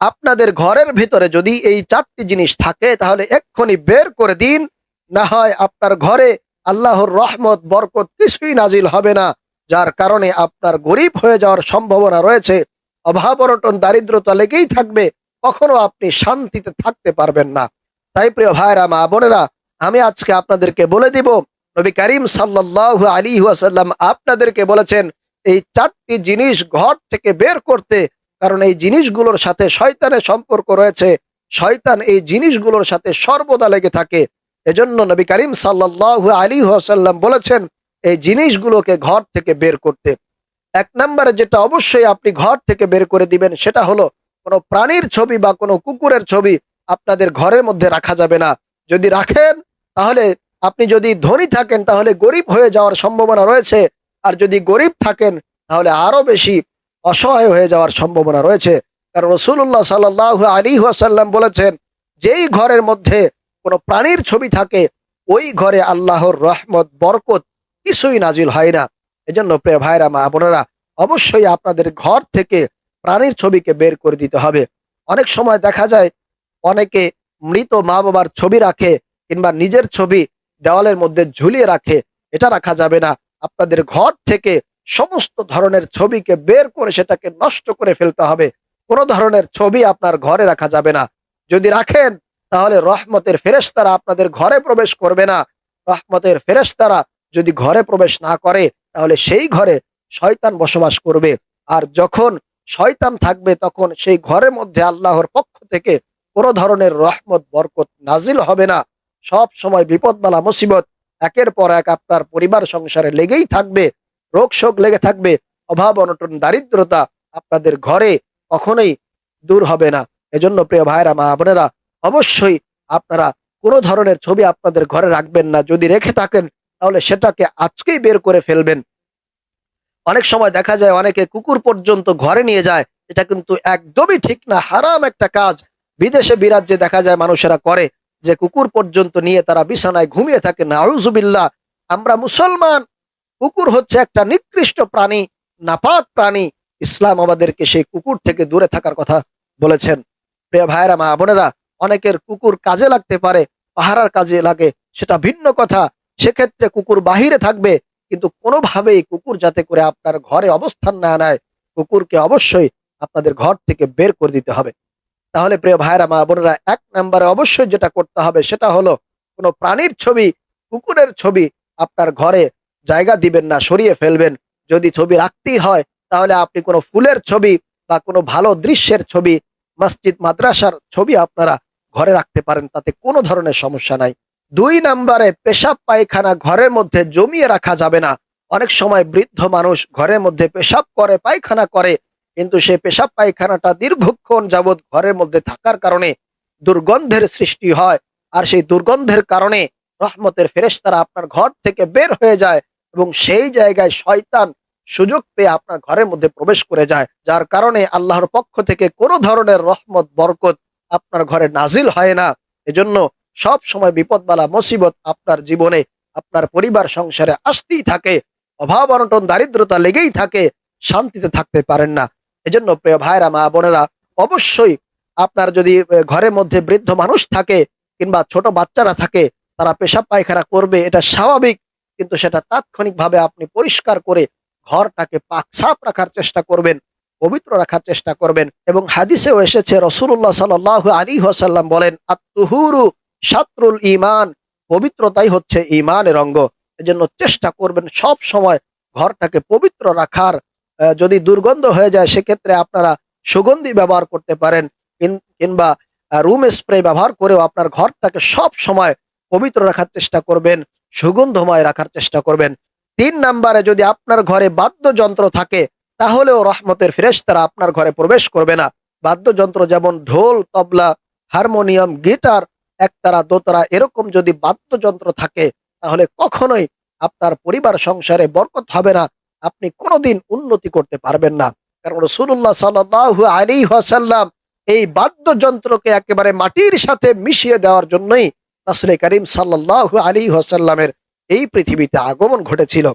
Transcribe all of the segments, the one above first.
আপনাদের ঘরের ভিতরে যদি এই চারটি জিনিস থাকে, তাহলে এক্ষুনি বের করে দিন। না হয় আপনার ঘরে আল্লাহর রহমত, বরকত কিছুই নাজিল হবে না, যার কারণে আপনার গরিব হয়ে যাওয়ার সম্ভাবনা রয়েছে। অভাব অনটন, দারিদ্রতা লেগেই থাকবে, কখনো আপনি শান্তিতে থাকতে পারবেন না। তাই প্রিয় ভাইরা মা বোনেরা, আমি আজকে আপনাদেরকে বলে দিব, নবী করিম সাল্লাল্লাহু আলী ওয়াসাল্লাম আপনাদেরকে বলেছেন, এই চারটি জিনিস ঘর থেকে বের করতে কারণ এই জিনিসগুলোর সাথে শয়তানের সম্পর্ক রয়েছে। শয়তান এই জিনিসগুলোর সাথে সর্বদা লেগে থাকে। এজন্য নবী করিম সাল্লাল্লাহু আলী ওয়াসাল্লাম বলেছেন, এই জিনিসগুলোকে ঘর থেকে বের করতে। এক নম্বরে যেটা অবশ্যই আপনি ঘর থেকে বের করে দিবেন, সেটা হলো কোনো প্রাণীর ছবি বা কোনো কুকুরের ছবি আপনাদের ঘরের মধ্যে রাখা যাবে না। যদি রাখেন, তাহলে আপনি যদি ধনী থাকেন, তাহলে গরিব হয়ে যাওয়ার সম্ভাবনা রয়েছে। আর যদি গরিব থাকেন, তাহলে আরও বেশি অসহায় হয়ে যাওয়ার সম্ভাবনা রয়েছে। কারণ রসুল্লাহ সাল্লাহ আলী আসাল্লাম বলেছেন, যেই ঘরের মধ্যে কোনো প্রাণীর ছবি থাকে, ওই ঘরে আল্লাহর রহমত, বরকত কিছুই নাজিল হয় না। এজন্য প্রিয় ভাইরা, মা বোনেরা, অবশ্যই আপনাদের ঘর থেকে প্রাণীর ছবিকে বের করে দিতে হবে। অনেক সময় দেখা যায়, অনেকে মৃত মা বাবার ছবি রাখে কিংবা নিজের ছবি দেওয়ালের মধ্যে ঝুলিয়ে রাখে। এটা রাখা যাবে না। আপনাদের ঘর থেকে সমস্ত ধরনের ছবিকে বের করে সেটাকে নষ্ট করে ফেলতে হবে। কোনো ধরনের ছবি আপনার ঘরে রাখা যাবে না। যদি রাখেন, তাহলে রহমতের ফেরেশতারা আপনাদের ঘরে প্রবেশ করবে না। রহমতের ফেরেশতারা যদি ঘরে প্রবেশ না করে, তাহলে সেই ঘরে শয়তান বসবাস করবে। আর যখন শয়তান থাকবে, তখন সেই ঘরের মধ্যে আল্লাহর পক্ষ থেকে কোনো ধরনের রহমত, বরকত নাজিল হবে না। সব সময় বিপদবালা, মুসিবত, একের পর এক আপনার পরিবার সংসারে লেগেই থাকবে। রোগ শোক লেগে থাকবে, অভাব, অনটন, দারিদ্রতা আপনাদের ঘরে কখনোই দূর হবে না। এজন্য প্রিয় ভাইরা মা বোনেরা, অবশ্যই আপনারা কোনো ধরনের ছবি আপনাদের ঘরে রাখবেন না। যদি রেখে থাকেন, তাহলে সেটাকে আজকেই বের করে ফেলবেন। অনেক সময় দেখা যায় অনেকে কুকুর পর্যন্ত ঘরে নিয়ে যায়, এটা কিন্তু একদমই ঠিক না, হারাম একটা কাজ। বিদেশে বিরাজ্যে দেখা যায় মানুষেরা করে, যে কুকুর পর্যন্ত নিয়ে তারা বিছানায় ঘুমিয়ে থাকে না আউজুবিল্লাহ আমরা মুসলমান কুকুর হচ্ছে একটা নিকৃষ্ট প্রাণী, নাপাক প্রাণী। ইসলাম আমাদেরকে সেই কুকুর থেকে দূরে থাকার কথা বলেছেন। প্রিয় ভাইরা মা বোনেরা, অনেকের কুকুর কাজে লাগতে পারে, পাহারার কাজে লাগে, সেটা ভিন্ন কথা। সেক্ষেত্রে কুকুর বাহিরে থাকবে, কিন্তু কোনোভাবেই কুকুর যাতে করে আপনার ঘরে অবস্থান না নেয়, কুকুরকে অবশ্যই আপনাদের ঘর থেকে বের করে দিতে হবে। তাহলে প্রিয় ভাইরা মা বোনেরা, এক নম্বরে অবশ্যই যেটা করতে হবে সেটা হলো, কোনো প্রাণীর ছবি, কুকুরের ছবি আপনার ঘরে জায়গা দিবেন না, সরিয়ে ফেলবেন। যদি ছবি রাখতেই হয়, তাহলে আপনি কোনো ফুলের ছবি বা কোনো ভালো দৃশ্যের ছবি, মসজিদ, মাদ্রাসার ছবি আপনারা ঘরে রাখতে পারেন, তাতে কোনো ধরনের সমস্যা নাই। দুই নাম্বারে, পেশাব পায়খানা ঘরের মধ্যে জমিয়ে রাখা যাবে না। অনেক সময় বৃদ্ধ মানুষ ঘরের মধ্যে পেশাব করে, পায়খানা করে, কিন্তু সে পেশাব পায়খানাটা দীর্ঘক্ষণ যাবৎ ঘরের মধ্যে থাকার কারণে দুর্গন্ধের সৃষ্টি হয়। আর সেই দুর্গন্ধের কারণে রহমতের ফেরেশতারা আপনার ঘর থেকে বের হয়ে যায়। এবং সেই জায়গায় শয়তান সুযোগ পেয়ে আপনার ঘরের মধ্যে প্রবেশ করে যায়, যার কারণে আল্লাহর পক্ষ থেকে কোনো ধরনের রহমত, বরকত আপনার ঘরে নাজিল হয় না। এজন্য সব সময় বিপদবালা, মুসিবত আপনার জীবনে, আপনার পরিবার, সংসারে আসতেই থাকে। অভাব, অনটন, দারিদ্রতা লেগেই থাকে, শান্তিতে থাকতে পারেন না। এজন্য প্রিয় ভাইরা, মা বোনেরা, অবশ্যই আপনার যদি ঘরের মধ্যে বৃদ্ধ মানুষ থাকে কিংবা ছোট বাচ্চারা থাকে, তারা পেশাব পায়খানা করবে, এটা স্বাভাবিক। কিন্তু সেটা তাৎক্ষণিকভাবে আপনি পরিষ্কার করে ঘরটাকে পাক সাফ রাখার চেষ্টা করবেন, পবিত্র রাখার চেষ্টা করবেন এবং হাদিসেও এসেছে রসুল্লাহ সাল আলী হাসাল্লাম বলেন আত্মহুরু সাতরুল ইমান পবিত্রতাই হচ্ছে ইমানের অঙ্গ। এজন্য চেষ্টা করবেন সব সময় ঘরটাকে পবিত্র রাখার। যদি দুর্গন্ধ হয়ে যায় সেক্ষেত্রে আপনারা সুগন্ধি ব্যবহার করতে পারেন কিংবা রুম স্প্রে ব্যবহার করেও আপনার ঘরটাকে সব সময় পবিত্র রাখার চেষ্টা করবেন। সুগন্ধময় রাখার চেষ্টা করবেন। তিন নাম্বারে যদি আপনার ঘরে বাদ্যযন্ত্র থাকে, তাহলেও রহমতের ফেরেশতারা আপনার ঘরে প্রবেশ করবে না। বাদ্যযন্ত্র যেমন ঢোল, তবলা, হারমোনিয়াম, গিটার, একতারা, দোতারা, এরকম যদি বাদ্যযন্ত্র থাকে, তাহলে কখনোই আপনার পরিবার সংসারে বরকত হবে না। আপনি কোনোদিন উন্নতি করতে পারবেন না। কারণ রসুল্লাহ সাল্লাহ আলী ওয়াসাল্লাম এই বাদ্যযন্ত্রকে একেবারে মাটির সাথে মিশিয়ে দেওয়ার জন্যই রাসুল করিম সাল্লাহ আলী ওয়াসাল্লামের এই পৃথিবীতে আগমন ঘটেছিল।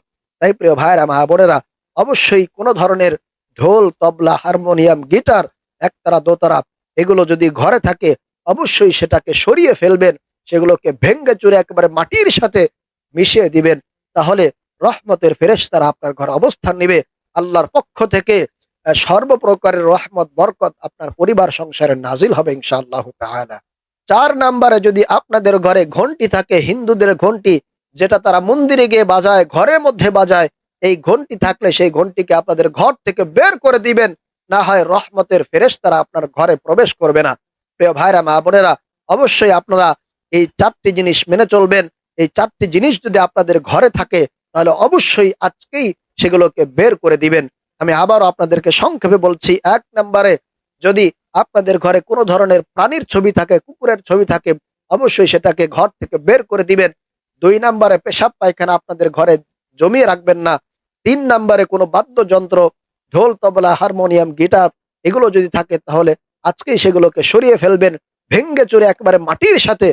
তাই প্রিয় ভাইরা মা বোনেরা, অবশ্যই কোনো ধরনের ঢোল, তবলা, হারমোনিয়াম, গিটার, একতারা, দোতারা, এগুলো যদি ঘরে থাকে, অবশ্যই সেটাকে সরিয়ে ফেলবেন, সেগুলোকে ভেঙ্গে চুরে একেবারে মাটির সাথে মিশিয়ে দিবেন। তাহলে রহমতের ফেরেশতারা আপনার ঘরে অবস্থান নেবে। আল্লাহর পক্ষ থেকে সর্বপ্রকারের রহমত, বরকত আপনার পরিবার সংসারে নাজিল হবে ইনশাআল্লাহ তাআলা। চার নাম্বারে যদি আপনাদের ঘরে ঘন্টি থাকে, হিন্দুদের ঘন্টি, যেটা তারা মন্দিরে গিয়ে বাজায়, ঘরের মধ্যে বাজায়, এই ঘন্টি থাকলে সেই ঘন্টিকে আপনাদের ঘর থেকে বের করে দিবেন। না হয় রহমতের ফেরেস তারা আপনার ঘরে প্রবেশ করবে না। প্রিয় ভাইরা, মা বোনেরা, অবশ্যই আপনারা এই চারটি জিনিস মেনে চলবেন। এই চারটি জিনিস যদি আপনাদের ঘরে থাকে, তাহলে অবশ্যই আজকেই সেগুলোকে বের করে দিবেন। আমি আবারও আপনাদেরকে সংক্ষেপে বলছি, এক নম্বরে যদি আপনাদের ঘরে কোনো ধরনের প্রাণীর ছবি থাকে, কুকুরের ছবি থাকে, অবশ্যই সেটাকে ঘর থেকে বের করে দিবেন। দুই নম্বরে পেশাব পায়খানা আপনাদের ঘরে জমিয়ে রাখবেন না। তিন নম্বরে কোনো বাদ্যযন্ত্র, ঢোল, তবলা, হারমোনিয়াম, গিটার এগুলো যদি থাকে তাহলে আজকেই সেগুলোকে সরিয়ে ফেলবেন, ভেঙ্গে চুরে একবারে মাটির সাথে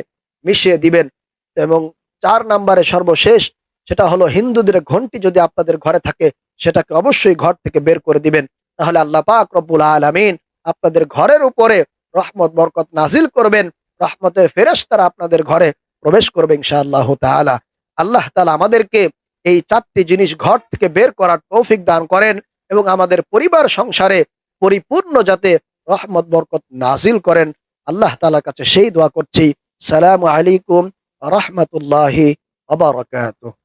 মিশিয়ে দিবেন। এবং চার নম্বরে সর্বশেষ সেটা হলো হিন্দুদের ঘন্টি যদি আপনাদের ঘরে থাকে, সেটাকে অবশ্যই ঘর থেকে বের করে দিবেন। তাহলে আল্লাহ পাক রব্বুল আলামিন আপনাদের ঘরের উপরে রহমত, বরকত নাজিল করবেন। রহমতের ফেরেশতারা আপনাদের ঘরে প্রবেশ করবে ইনশাআল্লাহ তাআলা। আল্লাহ তালা আমাদেরকে এই চারটি জিনিস ঘর থেকে বের করার তৌফিক দান করেন এবং আমাদের পরিবার সংসারে পরিপূর্ণ যাতে রহমত, বরকত নাজিল করেন। আল্লাহ তালার কাছে সেই দোয়া করছি। সালাম আলাইকুম রহমতুল্লাহি আবারকাতুহ